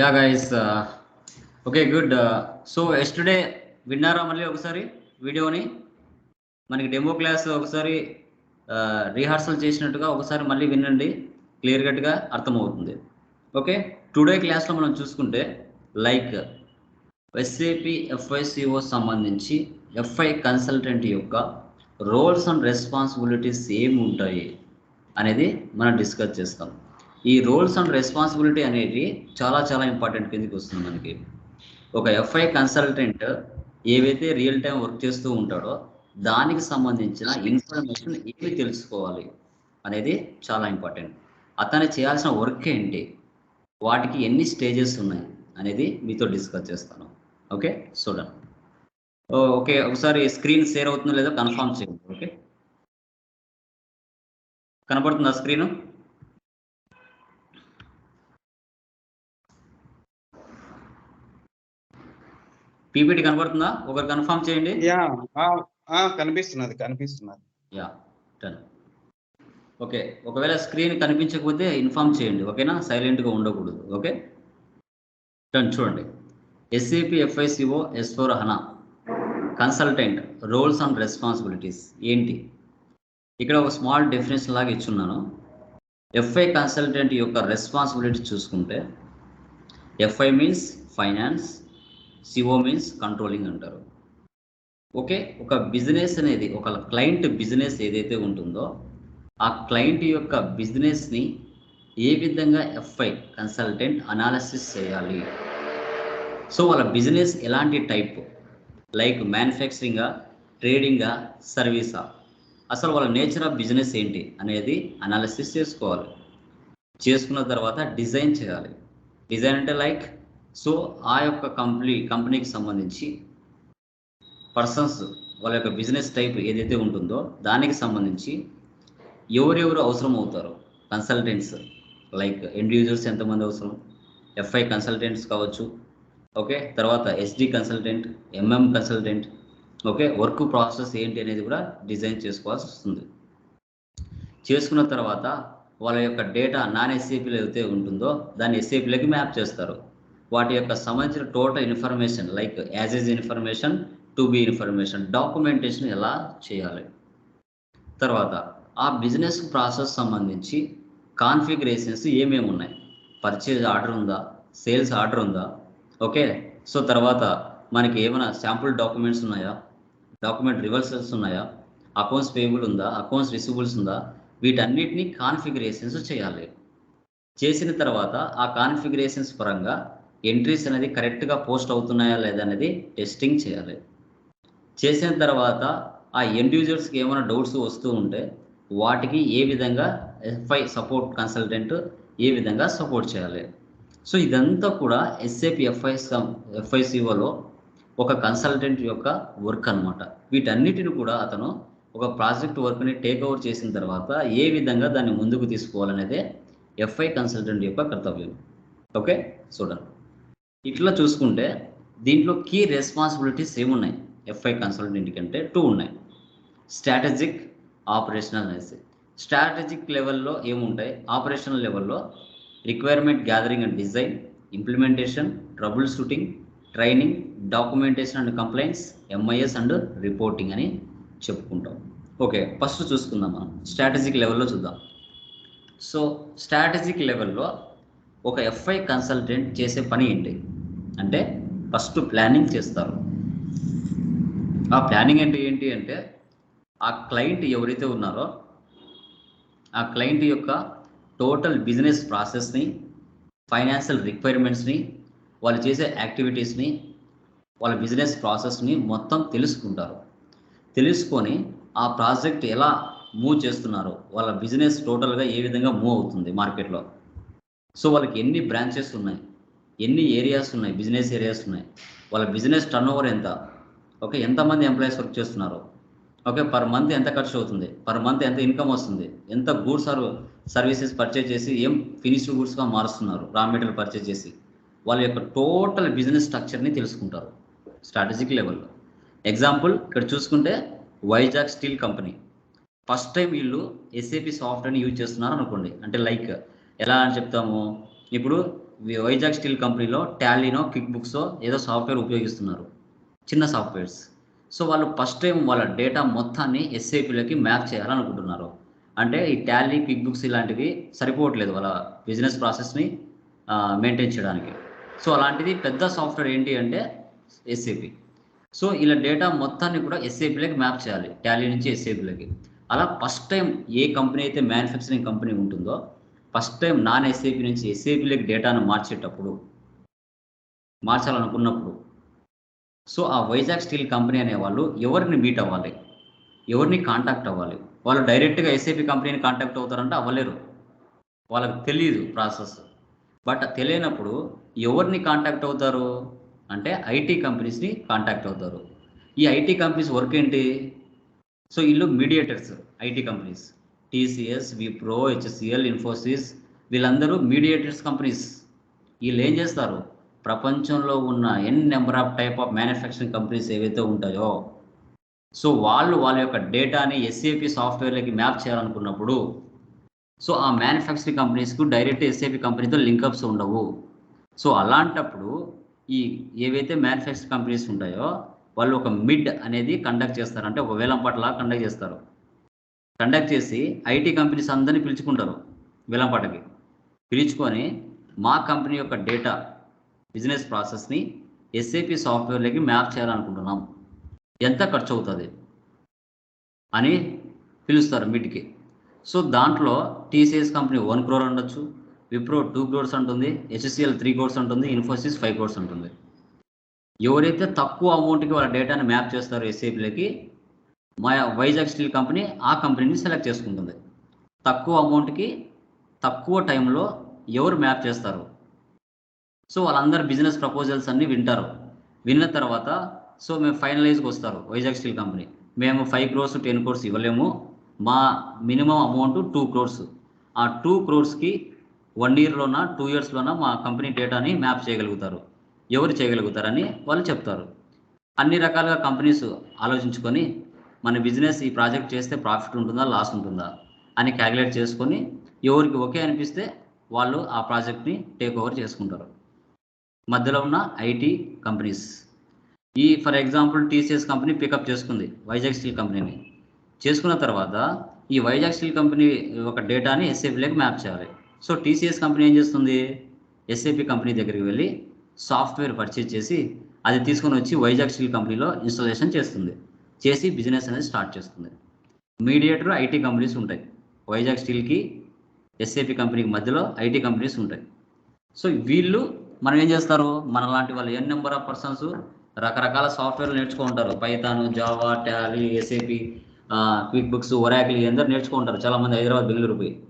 Yeah guys okay good so yesterday విన్నారా మళ్ళీ ఒకసారి వీడియోని? మనకి డెమో క్లాస్ ఒకసారి uh, రిహార్సల్ చేసినట్టుగా ఒకసారి మళ్ళీ వినండి. క్లియర్ కట్గా అర్థమవుతుంది. ఓకే టుడే క్లాస్లో మనం చూసుకుంటే లైక్ ఎస్ఏపి ఎఫ్ఐసిఓ సంబంధించి ఎఫ్ఐ కన్సల్టెంట్ యొక్క రోల్స్ అండ్ రెస్పాన్సిబిలిటీస్ ఏమి ఉంటాయి అనేది మనం డిస్కస్ చేస్తాం. ఈ రోల్స్ అండ్ రెస్పాన్సిబిలిటీ అనేది చాలా చాలా ఇంపార్టెంట్ కిందకి వస్తుంది మనకి. ఒక ఎఫ్ఐ కన్సల్టెంట్ ఏవైతే రియల్ టైం వర్క్ చేస్తూ ఉంటాడో దానికి సంబంధించిన ఇన్ఫర్మేషన్ ఏమి తెలుసుకోవాలి అనేది చాలా ఇంపార్టెంట్ అతను చేయాల్సిన వర్క్ ఏంటి? వాటికి ఎన్ని స్టేజెస్ ఉన్నాయి? అనేది మీతో డిస్కస్ చేస్తాను. ఓకే చూడండి ఓకే ఒకసారి స్క్రీన్ షేర్ అవుతుందో లేదో కన్ఫర్మ్ చేయండి. ఓకే కనపడుతుందా స్క్రీను పీపీటీ కనపడుతుందా ఒకరు కన్ఫర్మ్ చేయండి. యా కనిపిస్తున్నది కనిపిస్తున్నది. Yeah done. ఓకే ఒకవేళ స్క్రీన్ కనిపించకపోతే ఇన్ఫామ్ చేయండి ఓకేనా? సైలెంట్గా ఉండకూడదు ఓకే? డన్ చూడండి. SAP FICO S four HANA consultant roles and responsibilities ఏంటి? ఇక్కడ ఒక స్మాల్ డెఫినేషన్ లాగా ఇచ్చున్నాను. ఎఫ్ఐ కన్సల్టెంట్ యొక్క రెస్పాన్సిబిలిటీ చూసుకుంటే FI means finance CO means controlling అంటారు. ఓకే ఒక బిజినెస్ అనేది ఒక క్లయింట్ బిజినెస్ ఏదైతే ఉంటుందో ఆ క్లయింట్ యొక్క బిజినెస్ని ఏ విధంగా ఎఫ్ఐ కన్సల్టెంట్ అనాలసిస్ చేయాలి? సో వాళ్ళ బిజినెస్ ఎలాంటి టైప్ లైక్ మ్యానుఫ్యాక్చరింగా ట్రేడింగా సర్వీసా అసలు వాళ్ళ నేచర్ ఆఫ్ బిజినెస్ ఏంటి అనేది అనాలిసిస్ చేసుకోవాలి. చేసుకున్న తర్వాత డిజైన్ చేయాలి. డిజైన్ అంటే లైక్ సో ఆ యొక్క కంపెనీ కంపెనీకి సంబంధించి పర్సన్స్ వాళ్ళ యొక్క బిజినెస్ టైప్ ఏదైతే ఉంటుందో దానికి సంబంధించి ఎవరెవరు అవసరం అవుతారు కన్సల్టెంట్స్ లైక్ ఎండ్ యూజర్స్ ఎంతమంది అవసరం? ఎఫ్ఐ కన్సల్టెంట్స్ కావచ్చు ఓకే తర్వాత SD consultant MM consultant okay work process ఏంటి అనేది కూడా డిజైన్ చేసుకోవాల్సి వస్తుంది. చేసుకున్న తర్వాత వాళ్ళ యొక్క డేటా నాన్ ఎస్ఏపీలో అయితే ఉంటుందో దాన్ని ఎస్ఏపీలోకి మ్యాప్ చేస్తారు. వాటి యొక్క సంబంధించిన total information like as is information to be information documentation ఎలా చేయాలి? తర్వాత ఆ బిజినెస్ ప్రాసెస్ సంబంధించి కాన్ఫిగరేషన్స్ ఏమేమి ఉన్నాయి? పర్చేజ్ ఆర్డర్ ఉందా? సేల్స్ ఆర్డర్ ఉందా? ఓకే సో తర్వాత మనకి ఏమైనా శాంపుల్ డాక్యుమెంట్స్ ఉన్నాయా? డాక్యుమెంట్ రివర్సల్స్ ఉన్నాయా? అకౌంట్స్ పేబుల్ ఉందా? అకౌంట్స్ రిసిబుల్స్ ఉందా? వీటన్నిటిని కాన్ఫిగరేషన్స్ చేయాలి. చేసిన తర్వాత ఆ కాన్ఫిగరేషన్స్ పరంగా ఎంట్రీస్ అనేది కరెక్ట్గా పోస్ట్ అవుతున్నాయా లేదా అనేది టెస్టింగ్ చేయాలి. చేసిన తర్వాత ఆ ఇండివిజువల్స్కి ఏమైనా డౌట్స్ వస్తూ ఉంటే వాటికి ఏ విధంగా ఎఫ్ఐ సపోర్ట్ కన్సల్టెంట్ ఏ విధంగా సపోర్ట్ చేయాలి. సో ఇదంతా కూడా ఎస్ఏపి ఎఫ్ఐ ఎఫ్ఐసిఓలో ఒక కన్సల్టెంట్ యొక్క వర్క్ అనమాట వీటన్నిటిని కూడా అతను ఒక ప్రాజెక్ట్ వర్క్ని టేక్ ఓవర్ చేసిన తర్వాత ఏ విధంగా దాన్ని ముందుకు తీసుకోవాలనేదే ఎఫ్ఐ కన్సల్టెంట్ యొక్క కర్తవ్యం. ఓకే చూడండి ఇట్లా చూసుకుంటే దీంట్లో కీ రెస్పాన్సిబిలిటీస్ ఏమున్నాయి ఎఫ్ఐ కన్సల్టెంట్ కంటే టూ ఉన్నాయి. స్ట్రాటజిక్ ఆపరేషనల్ అనేసి స్ట్రాటజిక్ లెవెల్లో ఏముంటాయి ఆపరేషనల్ లెవెల్లో requirement gathering and design implementation troubleshooting training documentation and complaints MIS and reporting అని చెప్పుకుంటాం. ఓకే ఫస్ట్ చూసుకుందాం మనం. స్ట్రాటజిక్ లెవెల్లో చూద్దాం. సో స్ట్రాటజిక్ లెవెల్లో ఒక ఎఫ్ఐ కన్సల్టెంట్ చేసే పని ఏంటి? అంటే ఫస్ట్ ప్లానింగ్ చేస్తారు. ఆ ప్లానింగ్ అంటే ఏంటి అంటే ఆ క్లయింట్ ఎవరైతే ఉన్నారో ఆ క్లయింట్ యొక్క టోటల్ బిజినెస్ ప్రాసెస్ని ఫైనాన్షియల్ రిక్వైర్మెంట్స్ని వాళ్ళు చేసే యాక్టివిటీస్ని వాళ్ళ బిజినెస్ ప్రాసెస్ని మొత్తం తెలుసుకుంటారు. తెలుసుకొని ఆ ప్రాజెక్ట్ ఎలా మూవ్ చేస్తున్నారు వాళ్ళ బిజినెస్ టోటల్గా ఏ విధంగా మూవ్ అవుతుంది మార్కెట్లో సో వాళ్ళకి ఎన్ని బ్రాంచెస్ ఉన్నాయి? ఎన్ని ఏరియాస్ ఉన్నాయి? బిజినెస్ ఏరియాస్ ఉన్నాయి. వాళ్ళ బిజినెస్ టర్న్ ఓవర్ ఎంత? ఓకే ఎంతమంది ఎంప్లాయీస్ వర్క్ చేస్తున్నారు? ఓకే పర్ మంత్ ఎంత ఖర్చు అవుతుంది? పర్ మంత్ ఎంత ఇన్కమ్ వస్తుంది? ఎంత గూడ్స్ ఆర్ సర్వీసెస్ పర్చేజ్ చేసి ఏం ఫినిష్డ్ గూడ్స్గా మారుస్తున్నారు? రా మెటీరియల్ పర్చేజ్ చేసి? వాళ్ళ యొక్క టోటల్ బిజినెస్ స్ట్రక్చర్ని తెలుసుకుంటారు. స్ట్రాటజిక్ లెవెల్లో ఎగ్జాంపుల్ ఇక్కడ చూసుకుంటే Vizag steel company first time వీళ్ళు ఎస్ఏపి సాఫ్ట్వేర్ని యూజ్ చేస్తున్నారు అనుకోండి. అంటే లైక్ ఎలా అని చెప్తాము? ఇప్పుడు వైజాగ్ స్టీల్ కంపెనీలో టాలీనో క్విక్ బుక్స్ ఏదో సాఫ్ట్వేర్ ఉపయోగిస్తున్నారు. చిన్న సాఫ్ట్వేర్స్. సో వాళ్ళు ఫస్ట్ టైం వాళ్ళ డేటా మొత్తాన్ని ఎస్ఐపిలోకి మ్యాప్ చేయాలనుకుంటున్నారు. అంటే ఈ టాలీ క్విక్ బుక్స్ ఇలాంటివి సరిపోవట్లేదు వాళ్ళ బిజినెస్ ప్రాసెస్ని మెయింటైన్ చేయడానికి. సో అలాంటిది పెద్ద సాఫ్ట్వేర్ ఏంటి అంటే ఎస్ఏపి. సో ఇలా డేటా మొత్తాన్ని కూడా ఎస్ఏపిలోకి మ్యాప్ చేయాలి. టాలీ నుంచి ఎస్ఏపిలోకి. అలా ఫస్ట్ టైం ఏ కంపెనీ అయితే మ్యానుఫ్యాక్చరింగ్ కంపెనీ ఉంటుందో ఫస్ట్ టైం నాన్ ఎస్ఏపి నుంచి ఎస్ఏపిలోకి డేటాను మార్చేటప్పుడు మార్చాలనుకున్నప్పుడు సో ఆ వైజాగ్ స్టీల్ కంపెనీ అనే వాళ్ళు ఎవరిని మీట్ అవ్వాలి ఎవరిని కాంటాక్ట్ అవ్వాలి? వాళ్ళు డైరెక్ట్గా ఎస్ఏపి కంపెనీని కాంటాక్ట్ అవుతారంటే అవ్వలేరు. వాళ్ళకి తెలియదు ప్రాసెస్. బట్ తెలియనప్పుడు ఎవరిని కాంటాక్ట్ అవుతారు? అంటే ఐటీ కంపెనీస్ని కాంటాక్ట్ అవుతారు. ఈ ఐటీ కంపెనీస్ వర్క్ ఏంటి? సో వీళ్ళు mediators IT companies. TCS Wipro HCL Infosys వీళ్ళందరూ మీడియేటర్స్ కంపెనీస్ వీళ్ళు ఏం చేస్తారు? ప్రపంచంలో ఉన్న N number of type of manufacturing companies ఏవైతే ఉంటాయో సో వాళ్ళు వాళ్ళ యొక్క డేటాని ఎస్ఏపి సాఫ్ట్వేర్లకి మ్యాప్ చేయాలనుకున్నప్పుడు సో ఆ మ్యానుఫ్యాక్చరింగ్ కంపెనీస్కు డైరెక్ట్ ఎస్ఏపి కంపెనీతో లింకప్స్ ఉండవు. సో అలాంటప్పుడు ఈ ఏవైతే మ్యానుఫ్యాక్చరింగ్ కంపెనీస్ ఉంటాయో వాళ్ళు ఒక మిడ్ అనేది కండక్ట్ చేస్తారు. అంటే ఒక వేలం పట్ల కండక్ట్ చేస్తారు. కండక్ట్ చేసి ఐటీ కంపెనీస్ అందరినీ పిలుచుకుంటారు విలంపాటకి. పిలుచుకొని మా కంపెనీ యొక్క డేటా బిజినెస్ ప్రాసెస్ని ఎస్ఏపి సాఫ్ట్వేర్లోకి మ్యాప్ చేయాలనుకుంటున్నాం. ఎంత ఖర్చు అవుతుంది? అని పిలుస్తారు మీటికి. సో దాంట్లో టీసీఎస్ కంపెనీ వన్ క్రోర్ ఉండొచ్చు విప్రో టూ క్రోర్స్ ఉంటుంది హెచ్సిఎల్ త్రీ క్రోర్స్ ఉంటుంది ఇన్ఫోసిస్ ఫైవ్ క్రోర్స్ ఉంటుంది ఎవరైతే తక్కువ అమౌంట్కి వాళ్ళ డేటాని మ్యాప్ చేస్తారో ఎస్ఏపీలకి మా వైజాగ్ స్టీల్ కంపెనీ ఆ కంపెనీని సెలెక్ట్ చేసుకుంటుంది. తక్కువ అమౌంట్కి తక్కువ టైంలో ఎవరు మ్యాప్ చేస్తారు? సో వాళ్ళందరూ బిజినెస్ ప్రపోజల్స్ అన్నీ వింటారు. విన్న తర్వాత సో మేము ఫైనలైజ్కి వస్తారు వైజాగ్ స్టీల్ కంపెనీ. మేము ఫైవ్ క్రోర్స్ టెన్ క్రోర్స్ ఇవ్వలేము. మా మినిమం అమౌంట్ టూ క్రోర్స్. ఆ టూ క్రోర్స్కి వన్ ఇయర్లోన టూ ఇయర్స్లోన మా కంపెనీ డేటాని మ్యాప్ చేయగలుగుతారు. ఎవరు చేయగలుగుతారని వాళ్ళు చెప్తారు. అన్ని రకాలుగా కంపెనీస్ ఆలోచించుకొని మన బిజినెస్ ఈ ప్రాజెక్ట్ చేస్తే ప్రాఫిట్ ఉంటుందా లాస్ ఉంటుందా అని క్యాలిక్యులేట్ చేసుకొని ఎవరికి ఓకే అనిపిస్తే వాళ్ళు ఆ ప్రాజెక్ట్ని టేక్ ఓవర్ చేసుకుంటారు. మధ్యలో ఉన్న ఐటీ కంపెనీస్. ఈ for example TCS company pick up చేసుకుంది వైజాగ్ స్టీల్ కంపెనీని. చేసుకున్న తర్వాత ఈ వైజాగ్ స్టీల్ కంపెనీ ఒక డేటాని ఎస్ఏపీలోకి మ్యాప్ చేయాలి. సో టీసీఎస్ కంపెనీ ఏం చేస్తుంది? ఎస్ఏపీ కంపెనీ దగ్గరికి వెళ్ళి సాఫ్ట్వేర్ పర్చేజ్ చేసి అది తీసుకొని వచ్చి వైజాగ్ స్టీల్ కంపెనీలో ఇన్స్టాలేషన్ చేస్తుంది. చేసి బిజినెస్ అనేది స్టార్ట్ చేస్తుంది. మీడియేటర్ ఐటీ కంపెనీస్ ఉంటాయి. వైజాగ్ స్టీల్కి ఎస్ఏపి కంపెనీకి మధ్యలో ఐటీ కంపెనీస్ ఉంటాయి. సో వీళ్ళు మనం ఏం చేస్తారు? మన లాంటి వాళ్ళు ఎన్ నెంబర్ ఆఫ్ పర్సన్స్ రకరకాల సాఫ్ట్వేర్లు నేర్చుకుంటారు. Python Java Tally SAP QuickBooks Oracle అందరూ నేర్చుకుంటారు. చాలా మంది హైదరాబాద్ బెంగళూరు పోయి.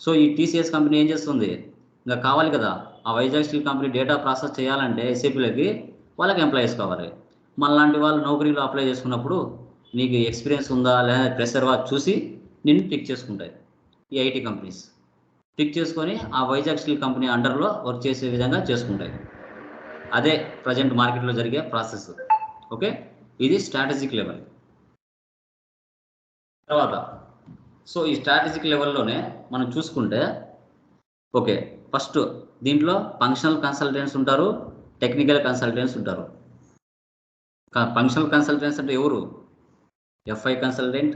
సో ఈ టీసీఎస్ కంపెనీ ఏం చేస్తుంది? ఇంకా కావాలి కదా? ఆ Vizag steel company data process చేయాలంటే ఎస్ఏపీలకి వాళ్ళకి ఎంప్లాయీస్ కావాలి. మనలాంటి వాళ్ళు నౌకరీలో అప్లై చేసుకున్నప్పుడు నీకు ఎక్స్పీరియన్స్ ఉందా లేదా ప్రెషర్వా చూసి నిన్ను పిక్ చేసుకుంటాయి ఈ ఐటీ కంపెనీస్ పిక్ చేసుకొని ఆ వైజాగ్ స్టీల్ కంపెనీ అండర్లో వర్క్ చేసే విధంగా చేసుకుంటాయి. అదే ప్రజెంట్ మార్కెట్లో జరిగే ప్రాసెస్ ఓకే ఇది స్ట్రాటజిక్ లెవెల్ తర్వాత సో ఈ స్ట్రాటజిక్ లెవెల్లోనే మనం చూసుకుంటే ఓకే ఫస్ట్ దీంట్లో ఫంక్షనల్ కన్సల్టెంట్స్ ఉంటారు టెక్నికల్ కన్సల్టెంట్స్ ఉంటారు. ఫంక్షనల్ కన్సల్టెంట్స్ అంటే ఎవరు? FI consultant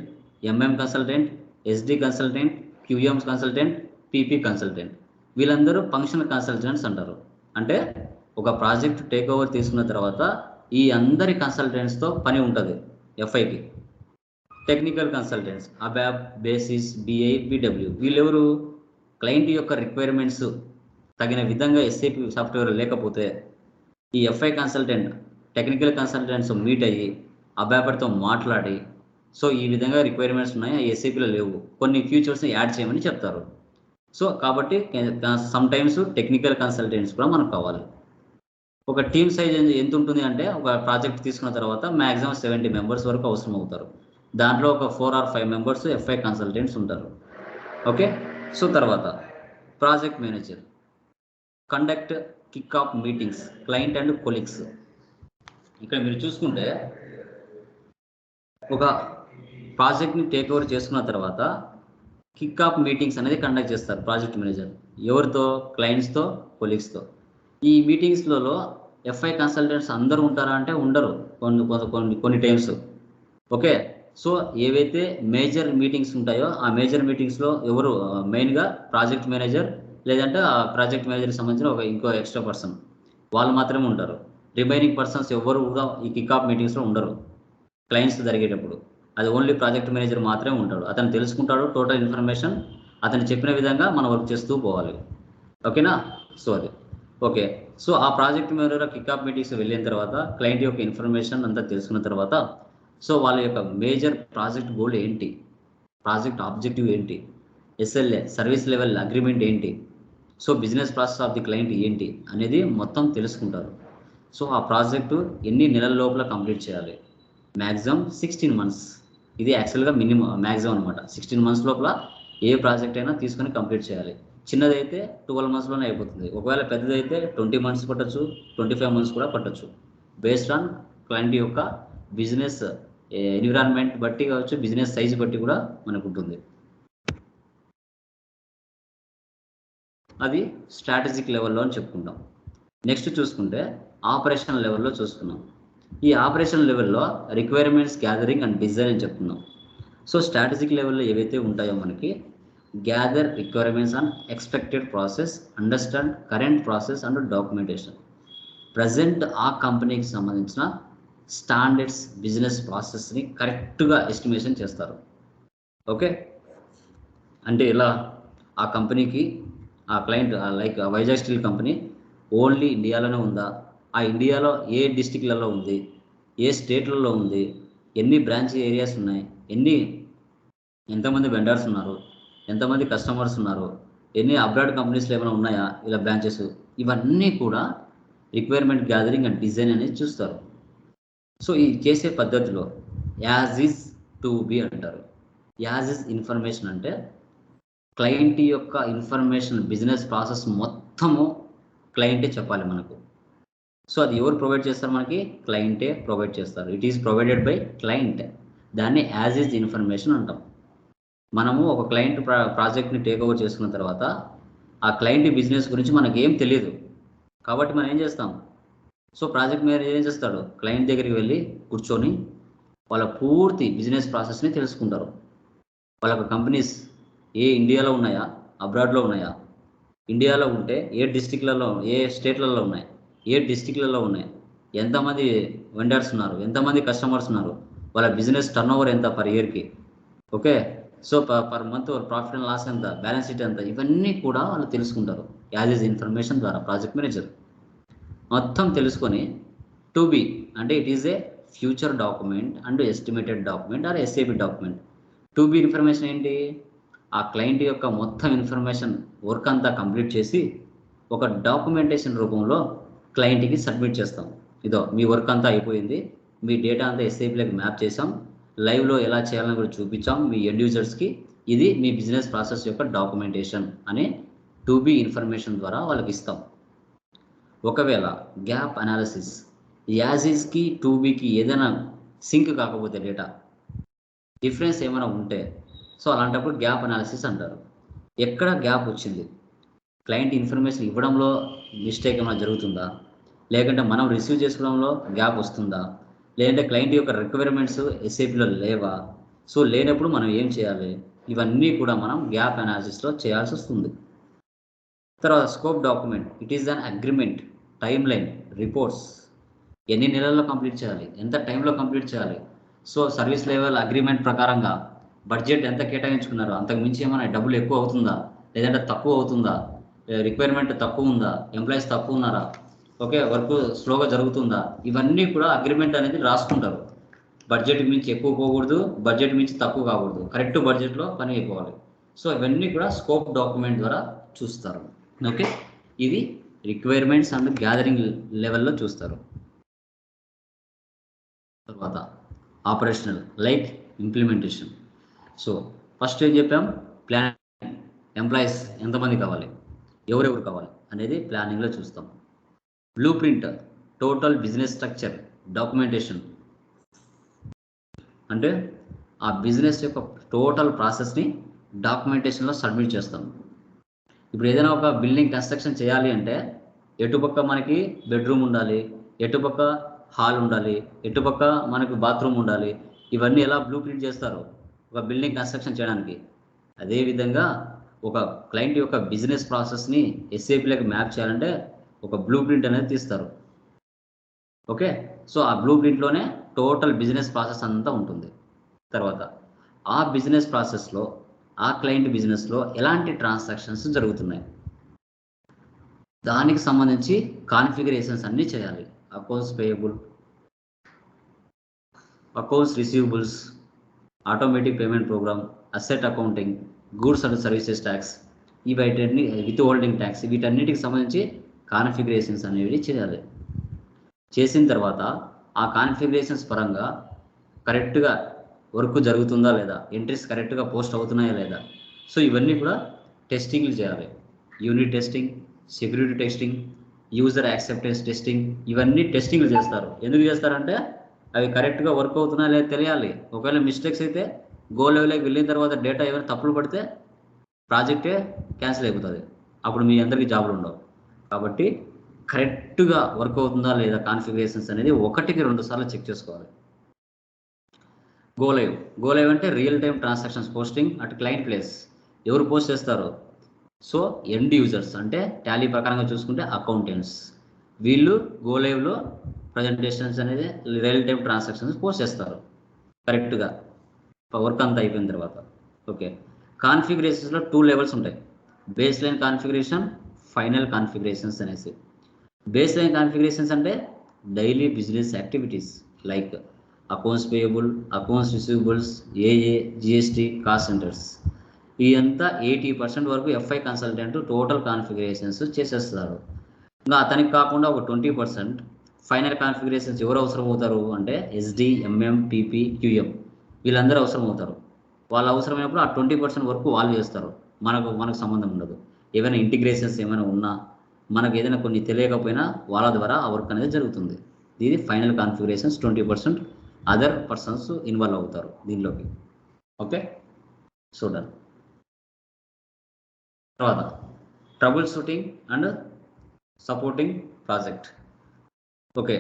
MM consultant SD consultant QM consultant PP consultant వీళ్ళందరూ ఫంక్షనల్ కన్సల్టెంట్స్ అంటారు. అంటే ఒక ప్రాజెక్ట్ టేక్ ఓవర్ తీసుకున్న తర్వాత ఈ అందరి కన్సల్టెంట్స్తో పని ఉంటుంది ఎఫ్ఐకి technical consultants ABAP basis BI BW వీళ్ళెవరు? క్లయింట్ యొక్క రిక్వైర్మెంట్స్ తగిన విధంగా ఎస్ఏపి సాఫ్ట్వేర్ లేకపోతే ఈ FI consultant technical consultants meet అయ్యి అబాబర్తో మాట్లాడి సో ఈ విధంగా రిక్వైర్మెంట్స్ ఉన్నాయి ఆ ఎస్ఏపీలో లేవు. కొన్ని ఫ్యూచర్స్ని యాడ్ చేయమని చెప్తారు. సో కాబట్టి సమ్ టైమ్స్ టెక్నికల్ కన్సల్టెంట్స్ కూడా మనకు కావాలి. ఒక టీమ్ సైజ్ ఎంత ఉంటుంది అంటే ఒక ప్రాజెక్ట్ తీసుకున్న తర్వాత మ్యాక్సిమం సెవెంటీ మెంబర్స్ వరకు అవసరం అవుతారు దాంట్లో ఒక four or five members FI consultants ఉంటారు. ఓకే? సో తర్వాత project manager conduct kick off meetings client and colleagues ఇక్కడ మీరు చూసుకుంటే ఒక ప్రాజెక్ట్ని టేక్ ఓవర్ చేసుకున్న తర్వాత కిక్ ఆఫ్ మీటింగ్స్ అనేది కండక్ట్ చేస్తారు ప్రాజెక్ట్ మేనేజర్. ఎవరితో? క్లయింట్స్తో? కొలీగ్స్తో. ఈ మీటింగ్స్లలో ఎఫ్ఐ కన్సల్టెంట్స్ అందరూ ఉంటారా అంటే ఉండరు. కొన్ని కొన్ని కొన్ని కొన్ని టైమ్స్. ఓకే? సో ఏవైతే మేజర్ మీటింగ్స్ ఉంటాయో ఆ మేజర్ మీటింగ్స్లో ఎవరు? మెయిన్గా ప్రాజెక్ట్ మేనేజర్ లేదంటే ఆ ప్రాజెక్ట్ మేనేజర్కి సంబంధించిన ఒక ఇంకో ఎక్స్ట్రా పర్సన్. వాళ్ళు మాత్రమే ఉంటారు. రిమైనింగ్ పర్సన్స్ ఎవరు కూడా ఈ కిక్ ఆఫ్ మీటింగ్స్లో ఉండరు. క్లయింట్స్ జరిగేటప్పుడు. అది ఓన్లీ ప్రాజెక్ట్ మేనేజర్ మాత్రమే ఉంటాడు. అతను తెలుసుకుంటాడు టోటల్ ఇన్ఫర్మేషన్ అతను చెప్పిన విధంగా మనం వర్క్ చేస్తూ పోవాలి. ఓకేనా సో అది. ఓకే సో ఆ project manager kick off meetings వెళ్ళిన తర్వాత క్లయింట్ యొక్క ఇన్ఫర్మేషన్ అంతా తెలుసుకున్న తర్వాత సో వాళ్ళ యొక్క మేజర్ ప్రాజెక్ట్ గోల్ ఏంటి? ప్రాజెక్ట్ ఆబ్జెక్టివ్ ఏంటి? ఎస్ఎల్ఏ సర్వీస్ లెవెల్ అగ్రిమెంట్ ఏంటి? So business process of the client ఏంటి? అనేది మొత్తం తెలుసుకుంటారు. సో ఆ ప్రాజెక్టు ఎన్ని నెలల లోపల కంప్లీట్ చేయాలి? Maximum sixteen months. ఇది యాక్చువల్గా మినిమం మ్యాక్సిమం అనమాట సిక్స్టీన్ మంత్స్ లోపల ఏ ప్రాజెక్ట్ అయినా తీసుకొని కంప్లీట్ చేయాలి. చిన్నదైతే ట్వెల్వ్ మంత్స్లోనే అయిపోతుంది. ఒకవేళ పెద్దదైతే ట్వంటీ మంత్స్ పట్టచ్చు ట్వంటీ ఫైవ్ మంత్స్ కూడా పట్టచ్చు. బేస్డ్ ఆన్ క్లయింట్ యొక్క బిజినెస్ ఎన్విరాన్మెంట్ బట్టి కావచ్చు బిజినెస్ సైజ్ బట్టి కూడా మనకు ఉంటుంది అది స్ట్రాటజిక్ లెవెల్లో అని చెప్పుకుంటాం. నెక్స్ట్ చూసుకుంటే ఆపరేషన్ లెవెల్లో చూసుకున్నాం ఈ ఆపరేషన్ లెవెల్లో రిక్వైర్మెంట్స్ గ్యాదరింగ్ అండ్ డిజైన్ అని చెప్తున్నాం. సో స్ట్రాటజిక్ లెవెల్లో ఏవైతే ఉంటాయో మనకి gather requirements and expected process understand current process and documentation present ఆ కంపెనీకి సంబంధించిన స్టాండర్డ్స్ బిజినెస్ ప్రాసెస్ని కరెక్ట్గా ఎస్టిమేషన్ చేస్తారు. ఓకే అంటే ఇలా ఆ కంపెనీకి ఆ client like Vizag steel company only ఇండియాలోనే ఉందా? ఆ ఇండియాలో ఏ డిస్టిక్లలో ఉంది? ఏ స్టేట్లలో ఉంది? ఎన్ని బ్రాంచ్ ఏరియాస్ ఉన్నాయి? ఎన్ని ఎంతమంది వెండర్స్ ఉన్నారు? ఎంతమంది కస్టమర్స్ ఉన్నారు? ఎన్ని అబ్రాడ్ కంపెనీస్లో ఏమైనా ఉన్నాయా ఇలా బ్రాంచెస్? ఇవన్నీ కూడా రిక్వైర్మెంట్ గ్యాదరింగ్ అండ్ డిజైన్ అనేది చూస్తారు. సో ఈ చేసే పద్ధతిలో యాజ్ ఈజ్ టు బి అంటారు. యాజ్ ఈజ్ ఇన్ఫర్మేషన్ అంటే క్లయింట్ యొక్క ఇన్ఫర్మేషన్ బిజినెస్ ప్రాసెస్ మొత్తము క్లయింటే చెప్పాలి మనకు. సో అది ఎవరు ప్రొవైడ్ చేస్తారు మనకి? క్లయింటే ప్రొవైడ్ చేస్తారు. It is provided by client దాన్ని యాజ్ ఈజ్ ఇన్ఫర్మేషన్ అంటాం. మనము ఒక క్లయింట్ ప్రా ప్రాజెక్ట్ని టేక్ ఓవర్ చేసుకున్న తర్వాత ఆ క్లయింట్ బిజినెస్ గురించి మనకి ఏం తెలియదు. కాబట్టి మనం ఏం చేస్తాం? సో ప్రాజెక్ట్ మేనేజర్ ఏం చేస్తాడు? క్లయింట్ దగ్గరికి వెళ్ళి కూర్చొని వాళ్ళ పూర్తి బిజినెస్ ప్రాసెస్ని తెలుసుకుంటారు. వాళ్ళ కంపెనీస్ ఏ ఇండియాలో ఉన్నాయా? అబ్రాడ్లో ఉన్నాయా? ఇండియాలో ఉంటే ఏ డిస్టిక్లలో ఏ స్టేట్లలో ఉన్నాయి? ఏ డిస్టిక్లలో ఉన్నాయి? ఎంతమంది వెండర్స్ ఉన్నారు? ఎంతమంది కస్టమర్స్ ఉన్నారు? వాళ్ళ బిజినెస్ టర్న్ ఓవర్ ఎంత పర్ ఇయర్కి? Okay? So per month profit and loss ఎంత? బ్యాలెన్స్ షీట్ ఎంత? ఇవన్నీ కూడా వాళ్ళు తెలుసుకుంటారు. యాజ్ ఇస్ ఇన్ఫర్మేషన్ ద్వారా ప్రాజెక్ట్ మేనేజర్. మొత్తం తెలుసుకొని టు బి అంటే it is a future document and estimated document or SAB document. To be information ఏంటి? ఆ క్లయింట్ యొక్క మొత్తం ఇన్ఫర్మేషన్ వర్క్ అంతా కంప్లీట్ చేసి ఒక డాక్యుమెంటేషన్ రూపంలో క్లయింట్కి సబ్మిట్ చేస్తాం. ఇదో మీ వర్క్ అంతా అయిపోయింది. మీ డేటా అంతా ఎస్ఐపిలోకి మ్యాప్ చేసాం లైవ్లో ఎలా చేయాలని కూడా చూపించాం మీ ఎండ్ యూజర్స్కి. ఇది మీ బిజినెస్ ప్రాసెస్ యొక్క డాక్యుమెంటేషన్ అనే టు బి ఇన్ఫర్మేషన్ ద్వారా వాళ్ళకి ఇస్తాం. ఒకవేళ గ్యాప్ అనాలిసిస్ యాజిస్కి టూ బీకి ఏదైనా సింక్ కాకపోతే డేటా డిఫరెన్స్ ఏమైనా ఉంటే సో అలాంటప్పుడు గ్యాప్ అనాలిసిస్ అంటారు. ఎక్కడ గ్యాప్ వచ్చింది? క్లయింట్ ఇన్ఫర్మేషన్ ఇవ్వడంలో మిస్టేక్ ఏమైనా జరుగుతుందా? లేకుంటే మనం రిసీవ్ చేసుకోవడంలో గ్యాప్ వస్తుందా? లేదంటే క్లయింట్ యొక్క రిక్వైర్మెంట్స్ ఎస్ఏపిలో లేవా? సో లేనప్పుడు మనం ఏం చేయాలి? ఇవన్నీ కూడా మనం గ్యాప్ అనాలిసిస్లో చేయాల్సి వస్తుంది. తర్వాత scope document it is an agreement timeline reports ఎన్ని నెలల్లో కంప్లీట్ చేయాలి? ఎంత టైంలో కంప్లీట్ చేయాలి? సో సర్వీస్ లెవెల్ అగ్రిమెంట్ ప్రకారంగా బడ్జెట్ ఎంత కేటాయించుకున్నారు? అంతకు మించి ఏమైనా డబ్బులు ఎక్కువ అవుతుందా? లేదంటే తక్కువ అవుతుందా? రిక్వైర్మెంట్ తక్కువ ఉందా? ఎంప్లాయీస్ తక్కువ ఉన్నారా? ఓకే వర్క్ స్లోగా జరుగుతుందా? ఇవన్నీ కూడా అగ్రిమెంట్ అనేది రాసుకుంటారు. బడ్జెట్ మించి ఎక్కువ పోకూడదు బడ్జెట్ మించి తక్కువ కాకూడదు. కరెక్ట్ బడ్జెట్లో పని అయిపోవాలి. సో ఇవన్నీ కూడా స్కోప్ డాక్యుమెంట్ ద్వారా చూస్తారు. ఓకే ఇది రిక్వైర్మెంట్స్ అండ్ గ్యాదరింగ్ లెవెల్లో చూస్తారు. తర్వాత operational like implementation. So first ఏం చెప్పాం? ప్లాన్ ఎంప్లాయీస్ ఎంతమంది కావాలి? ఎవరెవరు కావాలి? అనేది ప్లానింగ్లో చూస్తాం. Blueprint total business structure documentation అంటే ఆ బిజినెస్ యొక్క టోటల్ ప్రాసెస్ని డాక్యుమెంటేషన్లో సబ్మిట్ చేస్తాం. ఇప్పుడు ఏదైనా ఒక బిల్డింగ్ కన్స్ట్రక్షన్ చేయాలి అంటే ఎటుపక్క మనకి బెడ్రూమ్ ఉండాలి ఎటుపక్క హాల్ ఉండాలి ఎటుపక్క మనకు బాత్రూమ్ ఉండాలి ఇవన్నీ ఎలా బ్లూ ప్రింట్ చేస్తారు ఒక బిల్డింగ్ కన్స్ట్రక్షన్ చేయడానికి. అదేవిధంగా ఒక క్లయింట్ యొక్క బిజినెస్ ప్రాసెస్ని ఎస్ఏపీలకు మ్యాప్ చేయాలంటే ఒక బ్లూ ప్రింట్ అనేది తీస్తారు. ఓకే సో ఆ బ్లూ ప్రింట్లోనే టోటల్ బిజినెస్ ప్రాసెస్ అంతా ఉంటుంది. తర్వాత ఆ బిజినెస్ ప్రాసెస్లో ఆ క్లయింట్ బిజినెస్లో ఎలాంటి ట్రాన్సాక్షన్స్ జరుగుతున్నాయి? దానికి సంబంధించి కాన్ఫిగరేషన్స్ అన్నీ చేయాలి. Accounts payable accounts receivables automatic payment program asset accounting goods and services tax ఇవన్నీ విత్ హోల్డింగ్ ట్యాక్స్ వీటన్నిటికి సంబంధించి కాన్ఫిగరేషన్స్ అనేవి చేయాలి. చేసిన తర్వాత ఆ కాన్ఫిగరేషన్స్ పరంగా కరెక్ట్గా వర్క్ జరుగుతుందా లేదా? ఎంట్రీస్ కరెక్ట్గా పోస్ట్ అవుతున్నాయా లేదా? సో ఇవన్నీ కూడా టెస్టింగ్లు చేయాలి. Unit testing security testing user acceptance testing ఇవన్నీ టెస్టింగ్లు చేస్తారు. ఎందుకు చేస్తారంటే అవి కరెక్ట్గా వర్క్ అవుతున్నాయా లేదా తెలియాలి. ఒకవేళ మిస్టేక్స్ అయితే గో లెవెల్కి వెళ్ళిన తర్వాత డేటా ఏమైనా తప్పులు పడితే ప్రాజెక్టే క్యాన్సిల్ అయిపోతుంది. అప్పుడు మీ అందరికీ జాబులు ఉండవు. కాబట్టి కరెక్ట్గా వర్క్ అవుతుందా లేదా కాన్ఫిగరేషన్స్ అనేది ఒకటికి రెండు సార్లు చెక్ చేసుకోవాలి. Go live. గోలైవ్ అంటే real time transactions posting at client place. ఎవరు పోస్ట్ చేస్తారు. సో ఎండ్ యూజర్స్ అంటే టాలీ ప్రకారంగా చూసుకుంటే అకౌంటెంట్స్. వీళ్ళు గోలైవ్లో ప్రజెంటేషన్స్ అనేది రియల్ టైమ్ ట్రాన్సాక్షన్స్ పోస్ట్ చేస్తారు. కరెక్ట్గా. వర్క్ అంతా అయిపోయిన తర్వాత. ఓకే. కాన్ఫిగరేషన్స్లో టూ లెవెల్స్ ఉంటాయి. Baseline configuration final configurations అనేసి. బేస్ లైన్ కాన్ఫిగరేషన్స్ అంటే daily business activities like accounts payable accounts receivables AA GST cost centres ఇదంతా ఎయిటీ పర్సెంట్ వరకు ఎఫ్ఐ కన్సల్టెంట్ టోటల్ కాన్ఫిగరేషన్స్ చేసేస్తారు. ఇంకా అతనికి కాకుండా ఒక ట్వంటీ పర్సెంట్ ఫైనల్ కాన్ఫిగరేషన్స్ ఎవరు అవసరం అవుతారు అంటే ఎస్డి ఎంఎం పీపీ క్యూఎం వీళ్ళందరూ అవసరం అవుతారు వాళ్ళు అవసరమైనప్పుడు ఆ ట్వంటీ పర్సెంట్ వరకు వాళ్ళు చేస్తారు. మనకు మనకు సంబంధం ఉండదు. ఏమైనా ఇంటిగ్రేషన్స్ ఏమైనా ఉన్నా మనకు ఏదైనా కొన్ని తెలియకపోయినా వాళ్ళ ద్వారా ఆ వర్క్ అనేది జరుగుతుంది. ఇది final configurations twenty percent other persons involve అవుతారు దీనిలోకి. ఓకే చూడండి తర్వాత troubleshooting and supporting project okay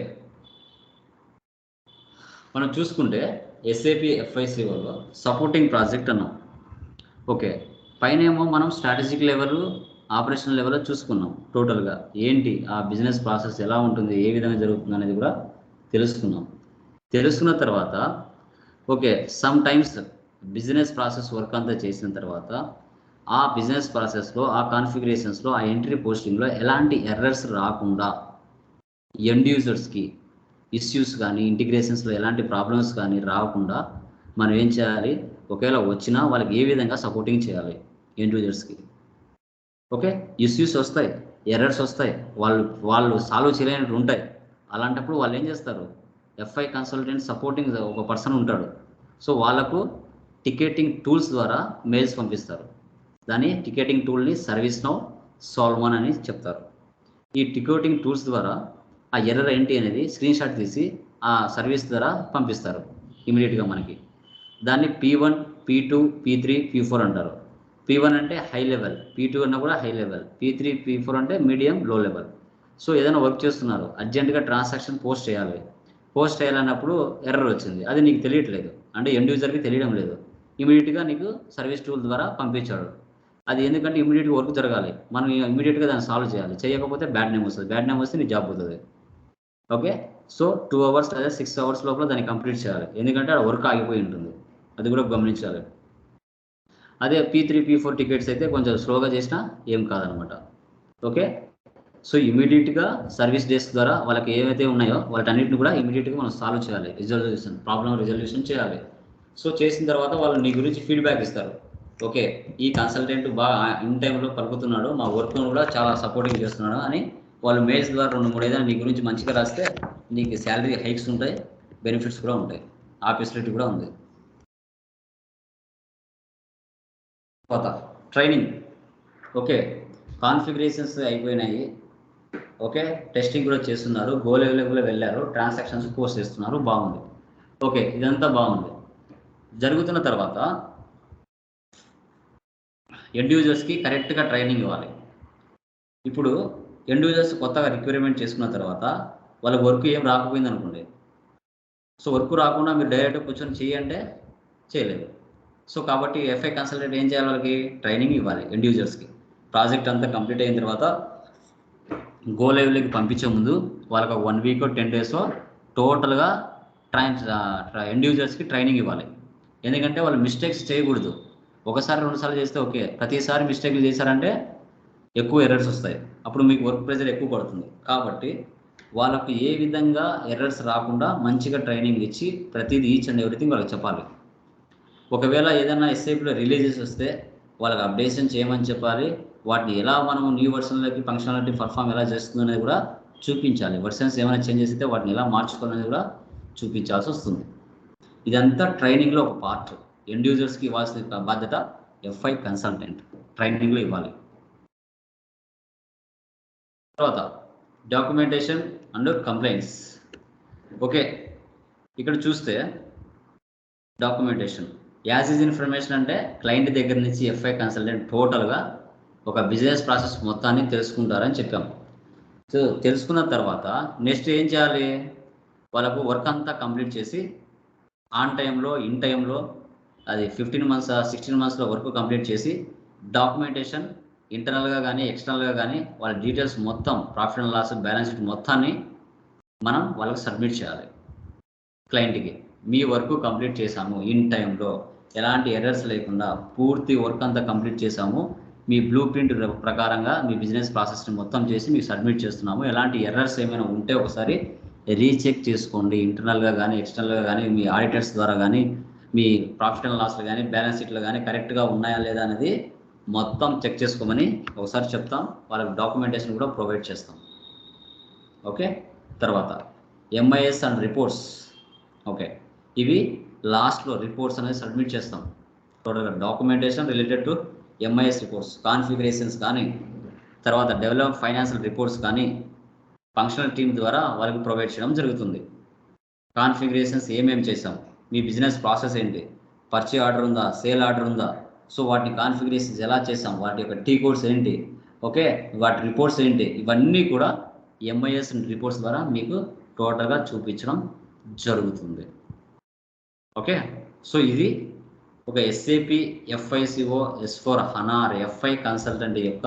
మనం చూసుకుంటే ఎస్ఏపి ఎఫ్ఐసిఓలో సపోర్టింగ్ ప్రాజెక్ట్ అన్నాం. ఓకే పైన ఏమో మనం స్ట్రాటజిక్ లెవెల్ ఆపరేషన్ లెవెల్లో చూసుకున్నాం టోటల్గా. ఏంటి? ఆ బిజినెస్ ప్రాసెస్ ఎలా ఉంటుంది? ఏ విధంగా జరుగుతుంది అనేది కూడా తెలుసుకున్నాం. తెలుసుకున్న తర్వాత okay sometimes business process work అంతా చేసిన తర్వాత ఆ బిజినెస్ ప్రాసెస్లో ఆ కాన్ఫిగరేషన్స్లో ఆ ఎంట్రీ పోస్టింగ్లో ఎలాంటి ఎర్రర్స్ రాకుండా ఎండ్ యూజర్స్కి ఇష్యూస్ కానీ ఇంటిగ్రేషన్స్లో ఎలాంటి ప్రాబ్లమ్స్ కానీ రాకుండా మనం ఏం చేయాలి? ఒకవేళ వచ్చినా వాళ్ళకి ఏ విధంగా సపోర్టింగ్ చేయాలి ఎండ్ యూజర్స్కి? ఓకే? ఇష్యూస్ వస్తాయి ఎర్రర్స్ వస్తాయి వాళ్ళు వాళ్ళు సాల్వ్ చేయలేనట్టు ఉంటాయి. అలాంటప్పుడు వాళ్ళు ఏం చేస్తారు? ఎఫ్ఐ కన్సల్టెంట్ సపోర్టింగ్ ఒక పర్సన్ ఉంటాడు. సో వాళ్ళకు టికెటింగ్ టూల్స్ ద్వారా మెయిల్స్ పంపిస్తారు. దాని టికెటింగ్ టూల్ని సర్వీస్ నౌ సాల్వన్ అని చెప్తారు. ఈ టికెటింగ్ టూల్స్ ద్వారా ఆ ఎర్రర్ ఏంటి అనేది స్క్రీన్ షాట్ తీసి ఆ సర్వీస్ ద్వారా పంపిస్తారు. ఇమీడియట్గా మనకి. దాన్ని P one P two P three P four అంటారు. పీ వన్ అంటే హై లెవెల్ పీ టూ అన్నా కూడా high level P three P four అంటే మీడియం లో లెవెల్ సో ఏదైనా వర్క్ చేస్తున్నారు అర్జెంటుగా ట్రాన్సాక్షన్ పోస్ట్ చేయాలి. పోస్ట్ చేయాలన్నప్పుడు ఎర్రర్ వచ్చింది. అది నీకు తెలియట్లేదు. అంటే ఎండ్ యూజర్కి తెలియడం లేదు. ఇమీడియట్గా నీకు సర్వీస్ టూల్ ద్వారా పంపించాడు. అది ఎందుకంటే ఇమీడియట్గా వర్క్ జరగాలి. మనం ఇమీడియట్గా దాన్ని సాల్వ్ చేయాలి. చేయకపోతే బ్యాడ్ నేమ్ వస్తుంది. బ్యాడ్ నేమ్ వస్తే నీ జాబ్ పోతుంది. ఓకే సో టూ అవర్స్ అదే సిక్స్ అవర్స్ లోపల దాన్ని కంప్లీట్ చేయాలి. ఎందుకంటే ఆ వర్క్ ఆగిపోయి ఉంటుంది. అది కూడా గమనించాలి. అదే P three P four tickets అయితే కొంచెం స్లోగా చేసినా ఏం కాదనమాట. ఓకే? సో ఇమీడియట్గా సర్వీస్ డెస్క్ ద్వారా వాళ్ళకి ఏవైతే ఉన్నాయో వాటన్నిటిని కూడా ఇమీడియట్గా మనం సాల్వ్ చేయాలి. రిజల్యూషన్ ప్రాబ్లం రిజల్యూషన్ చేయాలి. సో చేసిన తర్వాత వాళ్ళు నీ గురించి ఫీడ్బ్యాక్ ఇస్తారు. ఓకే? ఈ కన్సల్టెంట్ బాగా ఇన్ టైంలో పలుకుతున్నాడు మా వర్క్ కూడా చాలా సపోర్టింగ్ చేస్తున్నాడు అని వాళ్ళు మెయిల్స్ ద్వారా రెండు మూడు ఏదైనా నీ గురించి మంచిగా రాస్తే నీకు శాలరీ హైక్స్ ఉంటాయి బెనిఫిట్స్ కూడా ఉంటాయి. ఆ ఫెసిలిటీ కూడా ఉంది. తర్వాత ట్రైనింగ్ ఓకే కాన్ఫిగరేషన్స్ అయిపోయినాయి. ఓకే టెస్టింగ్ కూడా చేస్తున్నారు. గో లెవెల్ వెళ్ళారు. ట్రాన్సాక్షన్స్ కోర్స్ చేస్తున్నారు. బాగుంది. ఓకే ఇదంతా బాగుంది. జరుగుతున్న తర్వాత ఎండ్ యూజర్స్కి కరెక్ట్గా ట్రైనింగ్ ఇవ్వాలి. ఇప్పుడు ఎండ్ యూజర్స్ కొత్తగా రిక్వైర్మెంట్ చేసుకున్న తర్వాత వాళ్ళ వర్క్ ఏం రాకపోయింది అనుకోండి సో వర్క్ రాకుండా మీరు డైరెక్ట్ కూర్చొని చేయంటే చేయలేదు. సో కాబట్టి ఎఫ్ఐ కన్సల్టెంట్ ఏం చేయాలి వాళ్ళకి? ట్రైనింగ్ ఇవ్వాలి ఇండివిజువల్స్కి ప్రాజెక్ట్ అంతా కంప్లీట్ అయిన తర్వాత గో లెవెల్కి పంపించే ముందు వాళ్ళకి ఒక వన్ వీక్ టెన్ డేస్ టోటల్గా ట్రైన్ ఇండివిజువల్స్కి ట్రైనింగ్ ఇవ్వాలి. ఎందుకంటే వాళ్ళు మిస్టేక్స్ చేయకూడదు. ఒకసారి రెండుసార్లు చేస్తే ఓకే. ప్రతిసారి మిస్టేక్లు చేశారంటే ఎక్కువ ఎర్రర్స్ వస్తాయి. అప్పుడు మీకు వర్క్ ప్రెజర్ ఎక్కువ పడుతుంది. కాబట్టి వాళ్ళకు ఏ విధంగా ఎర్రర్స్ రాకుండా మంచిగా ట్రైనింగ్ ఇచ్చి ప్రతిదీ ఈచ్ అండ్ ఎవ్రీథింగ్ వాళ్ళకి చెప్పాలి. ఒకవేళ ఏదైనా ఎస్ఐపిలో రిలీజెస్ వస్తే వాళ్ళకి అప్డేషన్ చేయమని చెప్పాలి. వాటిని ఎలా మనం న్యూ వర్షన్లకి ఫంక్షనాలిటీ పర్ఫామ్ ఎలా చేస్తుంది అనేది కూడా చూపించాలి. వర్షన్స్ ఏమైనా చేంజెస్ అయితే వాటిని ఎలా మార్చుకోవాలనేది కూడా చూపించాల్సి వస్తుంది. ఇదంతా ట్రైనింగ్లో ఒక పార్ట్ ఎండ్ యూజర్స్కి ఇవ్వాల్సిన బాధ్యత ఎఫ్ఐ కన్సల్టెంట్ ట్రైనింగ్లో ఇవ్వాలి. తర్వాత డాక్యుమెంటేషన్ అండ్ కంప్లైంట్స్ ఓకే ఇక్కడ చూస్తే డాక్యుమెంటేషన్ యాజ్ ఈజ్ ఇన్ఫర్మేషన్ అంటే క్లయింట్ దగ్గర నుంచి ఎఫ్ఐ కన్సల్టెంట్ టోటల్గా ఒక బిజినెస్ ప్రాసెస్ మొత్తాన్ని తెలుసుకుంటారని చెప్పాం. సో తెలుసుకున్న తర్వాత నెక్స్ట్ ఏం చేయాలి? వాళ్ళకు వర్క్ అంతా కంప్లీట్ చేసి ఆన్ టైంలో ఇన్ టైంలో అది ఫిఫ్టీన్ మంత్స్ సిక్స్టీన్ మంత్స్లో వర్క్ కంప్లీట్ చేసి డాక్యుమెంటేషన్ ఇంటర్నల్గా కానీ ఎక్స్టర్నల్గా కానీ వాళ్ళ డీటెయిల్స్ మొత్తం profit and loss balance sheet మొత్తాన్ని మనం వాళ్ళకి సబ్మిట్ చేయాలి క్లయింట్కి. మీ వర్క్ కంప్లీట్ చేశాము ఇన్ టైంలో. ఎలాంటి ఎర్రర్స్ లేకుండా పూర్తి వర్క్ అంతా కంప్లీట్ చేశాము. మీ బ్లూ ప్రింట్ ప్రకారంగా మీ బిజినెస్ ప్రాసెస్ని మొత్తం చేసి మీకు సబ్మిట్ చేస్తున్నాము. ఎలాంటి ఎర్రర్స్ ఏమైనా ఉంటే ఒకసారి రీచెక్ చేసుకోండి. ఇంటర్నల్గా కానీ ఎక్స్టర్నల్గా కానీ మీ ఆడిటర్స్ ద్వారా కానీ మీ ప్రాఫిట్ అండ్ లాస్లు కానీ బ్యాలెన్స్ షీట్లు కానీ కరెక్ట్గా ఉన్నాయా లేదా అనేది మొత్తం చెక్ చేసుకోమని ఒకసారి చెప్తాం. వాళ్ళకి డాక్యుమెంటేషన్ కూడా ప్రొవైడ్ చేస్తాం. ఓకే తర్వాత ఎంఐఎస్ అండ్ రిపోర్ట్స్ ఓకే ఇవి లాస్ట్లో రిపోర్ట్స్ అనేది సబ్మిట్ చేస్తాం. టోటల్గా documentation related to MIS reports configurations కానీ తర్వాత డెవలప్ ఫైనాన్షియల్ రిపోర్ట్స్ కానీ ఫంక్షనల్ టీమ్ ద్వారా వాళ్ళకి ప్రొవైడ్ చేయడం జరుగుతుంది. కాన్ఫిగరేషన్స్ ఏమేమి చేసాం మీ బిజినెస్ ప్రాసెస్ ఏంటి? పర్చే ఆర్డర్ ఉందా? సేల్ ఆర్డర్ ఉందా? సో వాటిని కాన్ఫిగరేషన్స్ ఎలా చేసాం వాటి యొక్క టీ కోడ్స్ ఏంటి? ఓకే వాటి రిపోర్ట్స్ ఏంటి? ఇవన్నీ కూడా ఎంఐఎస్ రిపోర్ట్స్ ద్వారా మీకు టోటల్గా చూపించడం జరుగుతుంది. ఓకే? సో ఇది ఒక ఎస్ఏపి ఎఫ్ఐసిఓ ఎస్ ఫోర్ హనార్ ఎఫ్ఐ కన్సల్టెంట్ యొక్క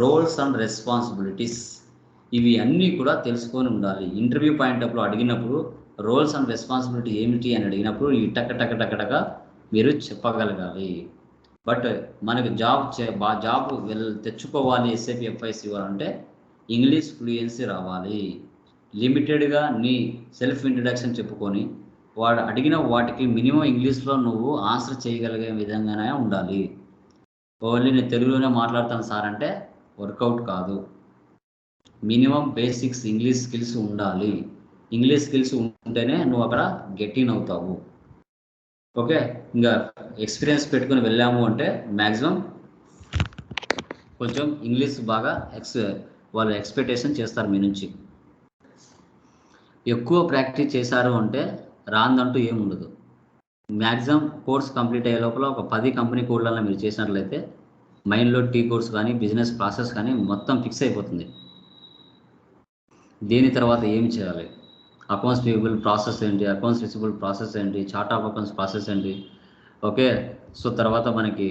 రోల్స్ అండ్ రెస్పాన్సిబిలిటీస్ ఇవి అన్నీ కూడా తెలుసుకొని ఉండాలి. ఇంటర్వ్యూ పాయింట్ ఆఫ్లో అడిగినప్పుడు రోల్స్ అండ్ రెస్పాన్సిబిలిటీ ఏమిటి అని అడిగినప్పుడు ఈ టక టక టక్ టక మీరు చెప్పగలగాలి. బట్ మనకు జాబ్ చే బా జాబ్ వెల్ తెచ్చుకోవాలి ఎస్ఏపి ఎఫ్ఐసి అంటే ఇంగ్లీష్ ఫ్లూయెన్సీ రావాలి. లిమిటెడ్గా నీ సెల్ఫ్ ఇంట్రడక్షన్ చెప్పుకొని వాడు అడిగిన వాటికి మినిమం ఇంగ్లీష్లో నువ్వు ఆన్సర్ చేయగలిగే విధంగానే ఉండాలి. ఓన్లీ నేను తెలుగులోనే మాట్లాడతాను సార్ అంటే వర్కౌట్ కాదు. మినిమం బేసిక్స్ ఇంగ్లీష్ స్కిల్స్ ఉండాలి. ఇంగ్లీష్ స్కిల్స్ ఉంటేనే నువ్వు అక్కడ గెట్టిన్ అవుతావు. ఓకే? ఇంకా ఎక్స్పీరియన్స్ పెట్టుకుని వెళ్ళాము అంటే మ్యాక్సిమం కొంచెం ఇంగ్లీష్ బాగా ఎక్స్ వాళ్ళు ఎక్స్పెక్టేషన్ చేస్తారు మీ నుంచి. ఎక్కువ ప్రాక్టీస్ చేశారు అంటే రాందంటూ ఏముండదు. మ్యాక్సిమం కోర్స్ కంప్లీట్ అయ్యే లోపల ఒక పది కంపెనీ కోడ్లలో మీరు చేసినట్లయితే మైండ్లో టీ కోర్స్ కానీ బిజినెస్ ప్రాసెస్ కానీ మొత్తం ఫిక్స్ అయిపోతుంది. దీని తర్వాత ఏం చేయాలి? అకౌంట్స్ పేబుల్ ప్రాసెస్ ఏంటి? అకౌంట్స్ రిసిబుల్ ప్రాసెస్ ఏంటి? చార్ట్ ఆఫ్ అకౌంట్స్ ప్రాసెస్ ఏంటి? ఓకే సో తర్వాత మనకి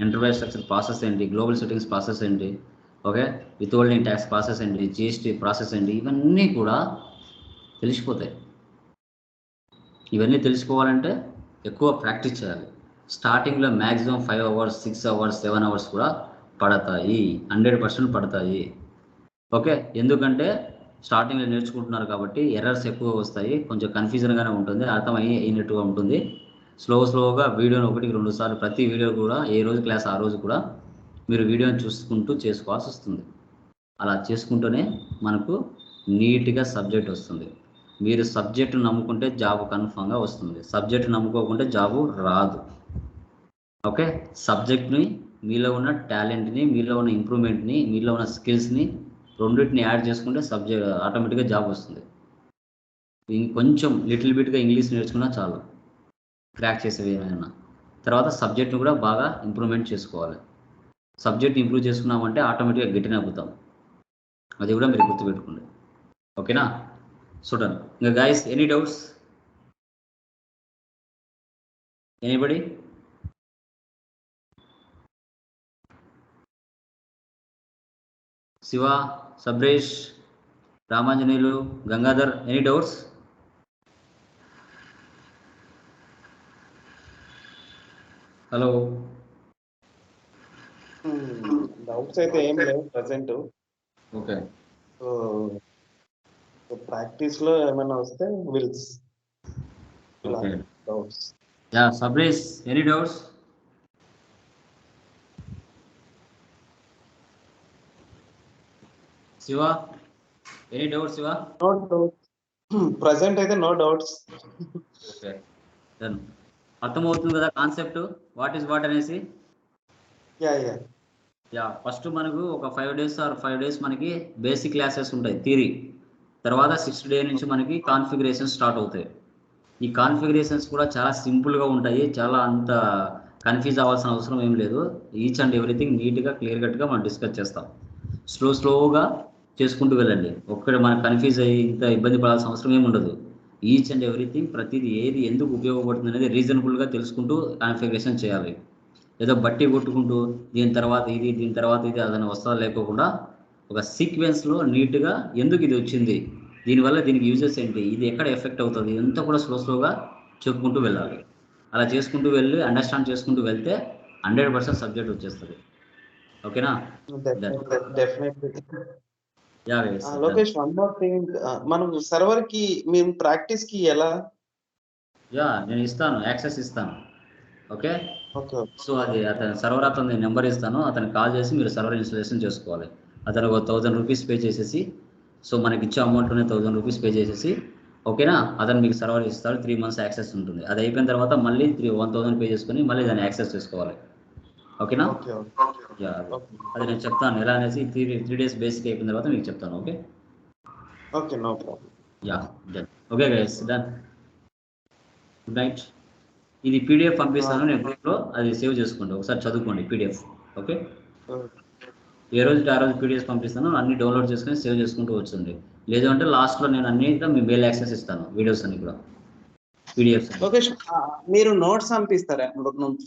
ఎంటర్ప్రైజ్ స్ట్రక్చర్ ప్రాసెస్ ఏంటి? గ్లోబల్ సెట్టింగ్స్ ప్రాసెస్ ఏంటి? Okay withholding tax process ఏంటి? జిఎస్టీ ప్రాసెస్ ఏంటి? ఇవన్నీ కూడా తెలిసిపోతాయి. ఇవన్నీ తెలుసుకోవాలంటే ఎక్కువ ప్రాక్టీస్ చేయాలి. స్టార్టింగ్లో maximum five hours six hours seven hours కూడా పడతాయి. హండ్రెడ్ పర్సెంట్ పడతాయి. ఓకే? ఎందుకంటే స్టార్టింగ్లో నేర్చుకుంటున్నారు కాబట్టి ఎర్రర్స్ ఎక్కువ వస్తాయి. కొంచెం కన్ఫ్యూజన్గానే ఉంటుంది. అర్థమయ్యి అయినట్టుగా ఉంటుంది. స్లో స్లోగా వీడియోని ఒకటికి రెండు సార్లు ప్రతి వీడియో కూడా ఏ రోజు క్లాస్ ఆ రోజు కూడా మీరు వీడియోని చూసుకుంటూ చేసుకోవాల్సి వస్తుంది. అలా చేసుకుంటూనే మనకు నీట్గా సబ్జెక్ట్ వస్తుంది. మీరు సబ్జెక్టు నమ్ముకుంటే జాబ్ కన్ఫామ్గా వస్తుంది. సబ్జెక్ట్ నమ్ముకోకుంటే జాబు రాదు. ఓకే? సబ్జెక్ట్ని మీలో ఉన్న టాలెంట్ని మీలో ఉన్న ఇంప్రూవ్మెంట్ని మీలో ఉన్న స్కిల్స్ని రెండింటిని యాడ్ చేసుకుంటే సబ్జెక్ట్ ఆటోమేటిక్గా జాబ్ వస్తుంది. ఇంకొంచెం లిటిల్ బిట్గా ఇంగ్లీష్ నేర్చుకున్నా చాలు. క్రాక్ చేసేవి ఏమైనా. తర్వాత సబ్జెక్ట్ని కూడా బాగా ఇంప్రూవ్మెంట్ చేసుకోవాలి. సబ్జెక్ట్ ఇంప్రూవ్ చేసుకున్నామంటే ఆటోమేటిక్గా గెట్టిన అవుతాం. అది కూడా మీరు గుర్తుపెట్టుకోండి. ఓకేనా? చూడండి ఇంకా guys any doubts anybody Shiva Sabresh Ramanjaneyulu Gangadhar any doubts hello doubts అయితే ఏం లేవు ప్రజెంట్ ఓకే సో ప్రాక్టీస్లో ఏమైనా వస్తే wills doubts yeah Sabresh any doubts Shiva any doubts Shiva no doubts present అయితే నో డౌట్స్ అర్థమవుతుంది కదా కాన్సెప్ట్ వాట్ ఈస్ వాట్ అనేసి? యా యా యా ఫస్ట్ మనకు ఒక five days or five days మనకి బేసిక్ క్లాసెస్ ఉంటాయి థియరీ తర్వాత sixth day నుంచి మనకి కాన్ఫిగరేషన్ స్టార్ట్ అవుతాయి. ఈ కాన్ఫిగరేషన్స్ కూడా చాలా సింపుల్గా ఉంటాయి. చాలా అంత కన్ఫ్యూజ్ అవ్వాల్సిన అవసరం ఏం లేదు. ఈచ్ అండ్ ఎవ్రీథింగ్ నీట్గా క్లియర్ కట్గా మనం డిస్కస్ చేస్తాం. స్లో స్లోగా చేసుకుంటూ వెళ్ళండి. ఒక్కడ మనం కన్ఫ్యూజ్ అయ్యి ఇంత ఇబ్బంది పడాల్సిన అవసరం ఏమి ఉండదు. ఈచ్ అండ్ ఎవ్రీథింగ్ ప్రతిదీ ఏది ఎందుకు ఉపయోగపడుతుంది అనేది రీజనబుల్గా తెలుసుకుంటూ కాన్ఫిగరేషన్ చేయాలి. ఏదో బట్టి కొట్టుకుంటూ దీని తర్వాత ఇది దీని తర్వాత ఇది అదని వస్తా లేకోకుండా ఒక సీక్వెన్స్లో నీట్గా ఎందుకు ఇది వచ్చింది? దీనివల్ల దీనికి యూజెస్ ఏంటి? ఇది ఎక్కడ ఎఫెక్ట్ అవుతుంది? ఇదంతా కూడా స్లో స్లోగా చెప్పుకుంటూ వెళ్ళాలి. అలా చేసుకుంటూ వెళ్ళి అండర్స్టాండ్ చేసుకుంటూ వెళ్తే హండ్రెడ్ పర్సెంట్ సబ్జెక్ట్ వచ్చేస్తుంది. ఓకేనా? లోకేష్ వన్ మోర్ థింగ్ మనం సర్వర్కి మేము ప్రాక్టీస్కి ఎలా? యా నేను ఇస్తాను యాక్సెస్ ఇస్తాను. ఓకే? సో అది అతని సర్వర్ అతని నెంబర్ ఇస్తాను అతనికి కాల్ చేసి మీరు సర్వర్ ఇన్స్టాలేషన్ చేసుకోవాలి. అతను ఒక థౌజండ్ రూపీస్ పే చేసేసి సో మనకి ఇచ్చే అమౌంట్లోనే థౌజండ్ రూపీస్ పే చేసేసి ఓకేనా అతను మీకు సర్వర్ ఇస్తాడు త్రీ మంత్స్ యాక్సెస్ ఉంటుంది. అది అయిపోయిన తర్వాత మళ్ళీ త్రీ వన్ థౌసండ్ పే చేసుకొని మళ్ళీ దాన్ని యాక్సెస్ చేసుకోవాలి. ఓకేనా అది. నేను చెప్తాను. ఎలా అనేసి త్రీ త్రీ డేస్ బేసిక్ అయిపోయిన తర్వాత మీకు చెప్తాను okay okay no problem yeah done okay guys done good night ఇది పీడిఎఫ్ పంపిస్తాను నేను గ్రూప్లో అది సేవ్ చేసుకోండి. ఒకసారి చదువుకోండి పీడిఎఫ్ ఓకే ఏ రోజు ఆ రోజు పీడిఎఫ్ పంపిస్తాను అన్ని డౌన్లోడ్ చేసుకొని సేవ్ చేసుకుంటూ వచ్చండి. లేదు అంటే లాస్ట్లో నేను అన్ని మీ మెయిల్ యాక్సెస్ ఇస్తాను వీడియోస్ అన్ని కూడా. పీడిఎఫ్ మీరు నోట్స్ పంపిస్తారా? పీడిఎఫ్